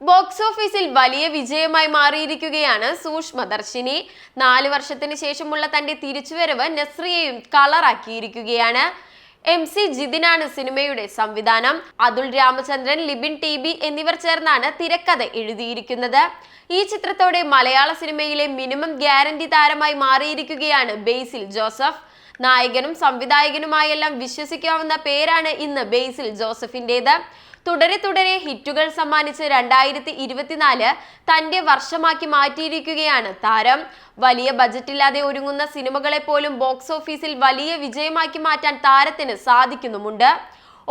Box ഓഫീസിൽ വലിയ വിജയമായി മാറിയിരിക്കുകയാണ് സൂക്ഷ്മദർശിനി നാല് വർഷത്തിന് ശേഷമുള്ള തന്റെ തിരിച്ചുവരവ് നസ്രിയയും കളറാക്കിയിരിക്കുകയാണ്. എം സി ജിതിനാണ് സിനിമയുടെ സംവിധാനം. അതുൽ രാമചന്ദ്രൻ ലിബിൻ ടി ബി എന്നിവർ ചേർന്നാണ് തിരക്കഥ എഴുതിയിരിക്കുന്നത്. ഈ ചിത്രത്തോടെ മലയാള സിനിമയിലെ മിനിമം ഗ്യാരണ്ടി താരമായി മാറിയിരിക്കുകയാണ് ബേസിൽ ജോസഫ്. നായകനും സംവിധായകനുമായെല്ലാം വിശ്വസിക്കാവുന്ന പേരാണ് ഇന്ന് ബേസിൽ ജോസഫിന്റേത്. തുടരെ തുടരെ ഹിറ്റുകൾ സമ്മാനിച്ച് രണ്ടായിരത്തി ഇരുപത്തിനാല് തന്റെ വർഷമാക്കി മാറ്റിയിരിക്കുകയാണ് താരം. വലിയ ബജറ്റില്ലാതെ ഒരുങ്ങുന്ന സിനിമകളെ പോലും ബോക്സ് ഓഫീസിൽ വലിയ വിജയമാക്കി മാറ്റാൻ താരത്തിന് സാധിക്കുന്നുമുണ്ട്.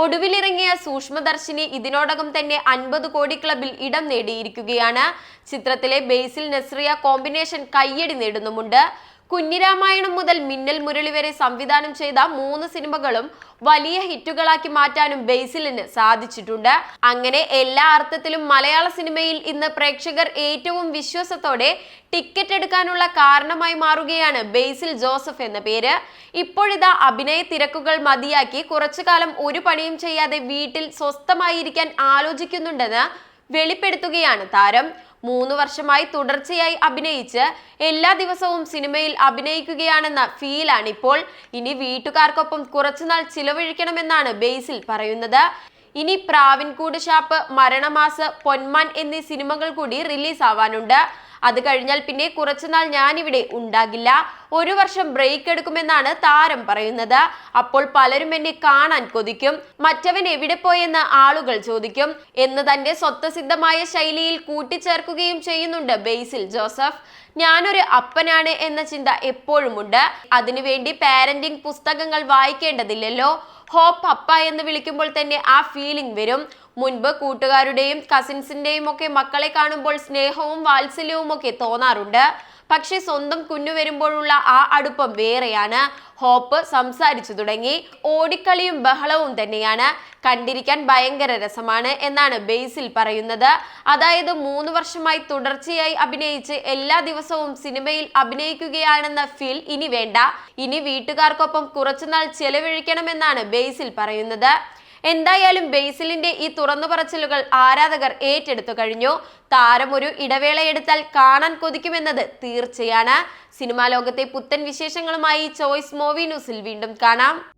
ഒടുവിലിറങ്ങിയ സൂക്ഷ്മദർശിനി ഇതിനോടകം തന്നെ അൻപത് കോടി ക്ലബിൽ ഇടം നേടിയിരിക്കുകയാണ്. ചിത്രത്തിലെ ബേസിൽ നസ്രിയ കോമ്പിനേഷൻ കയ്യടി നേടുന്നുമുണ്ട്. കുഞ്ഞിരാമായണം മുതൽ മിന്നൽ മുരളി വരെ സംവിധാനം ചെയ്ത മൂന്ന് സിനിമകളും വലിയ ഹിറ്റുകളാക്കി മാറ്റാനും ബേസിലിന് സാധിച്ചിട്ടുണ്ട്. അങ്ങനെ എല്ലാ അർത്ഥത്തിലും മലയാള സിനിമയിൽ ഇന്ന് പ്രേക്ഷകർ ഏറ്റവും വിശ്വാസത്തോടെ ടിക്കറ്റ് എടുക്കാനുള്ള കാരണമായി മാറുകയാണ് ബേസിൽ ജോസഫ് എന്ന പേര്. ഇപ്പോഴിതാ അഭിനയ തിരക്കുകൾ മതിയാക്കി കുറച്ചു കാലം ഒരു പണിയും ചെയ്യാതെ വീട്ടിൽ സ്വസ്ഥമായിരിക്കാൻ ആലോചിക്കുന്നുണ്ടെന്ന് വെളിപ്പെടുത്തുകയാണ് താരം. മൂന്ന് വർഷമായി തുടർച്ചയായി അഭിനയിച്ച് എല്ലാ ദിവസവും സിനിമയിൽ അഭിനയിക്കുകയാണെന്ന ഫീലാണ് ഇപ്പോൾ. ഇനി വീട്ടുകാർക്കൊപ്പം കുറച്ചുനാൾ ചിലവഴിക്കണമെന്നാണ് ബേസിൽ പറയുന്നത്. ഇനി പ്രാവിൻകൂട് ഷാപ്പ് മരണമാസ് പൊന്മാൻ എന്നീ സിനിമകൾ കൂടി റിലീസ് ആവാനുണ്ട് അത് കഴിഞ്ഞാൽ പിന്നെ കുറച്ചുനാൾ ഞാനിവിടെ ഉണ്ടാകില്ല. ഒരു വർഷം ബ്രേക്ക് എടുക്കുമെന്നാണ് താരം പറയുന്നത്. അപ്പോൾ പലരും എന്നെ കാണാൻ കൊതിക്കും. മറ്റവൻ എവിടെ പോയെന്ന് ആളുകൾ ചോദിക്കും. എന്ന് തന്റെ സ്വത്വസിദ്ധമായ ശൈലിയിൽ കൂട്ടിച്ചേർക്കുകയും ചെയ്യുന്നുണ്ട് ബേസിൽ ജോസഫ്. ഞാനൊരു അപ്പനാണ് എന്ന ചിന്ത എപ്പോഴുമുണ്ട്. അതിനുവേണ്ടി പാരന്റിംഗ് പുസ്തകങ്ങൾ വായിക്കേണ്ടതില്ലല്ലോ. ഹോപ്പ് അപ്പ എന്ന് വിളിക്കുമ്പോൾ തന്നെ ആ ഫീലിംഗ് വരും. മുൻപ് കൂട്ടുകാരുടെയും കസിൻസിന്റെയും ഒക്കെ മക്കളെ കാണുമ്പോൾ സ്നേഹവും വാത്സല്യവും ഒക്കെ തോന്നാറുണ്ട്. പക്ഷെ സ്വന്തം കുഞ്ഞു വരുമ്പോഴുള്ള ആ അടുപ്പം വേറെയാണ്. ഹോപ്പ് സംസാരിച്ചു തുടങ്ങി. ഓടിക്കളിയും ബഹളവും തന്നെയാണ്. കണ്ടിരിക്കാൻ ഭയങ്കര രസമാണ് എന്നാണ് ബേസിൽ പറയുന്നത്. അതായത് മൂന്ന് വർഷമായി തുടർച്ചയായി അഭിനയിച്ച് എല്ലാ ദിവസവും സിനിമയിൽ അഭിനയിക്കുകയാണെന്ന ഫീൽ ഇനി വേണ്ട. ഇനി വീട്ടുകാർക്കൊപ്പം കുറച്ചുനാൾ ചെലവഴിക്കണമെന്നാണ് ബേസിൽ പറയുന്നത്. എന്തായാലും ബേസിലിന്റെ ഈ തുറന്നു പറച്ചിലുകൾ ആരാധകർ ഏറ്റെടുത്തു കഴിഞ്ഞു. താരം ഒരു ഇടവേള എടുത്താൽ കാണാൻ കൊതിക്കുമെന്നത് തീർച്ചയാണ്. സിനിമാ ലോകത്തെ പുത്തൻ വിശേഷങ്ങളുമായി ചോയ്സ് മൂവി ന്യൂസിൽ വീണ്ടും കാണാം.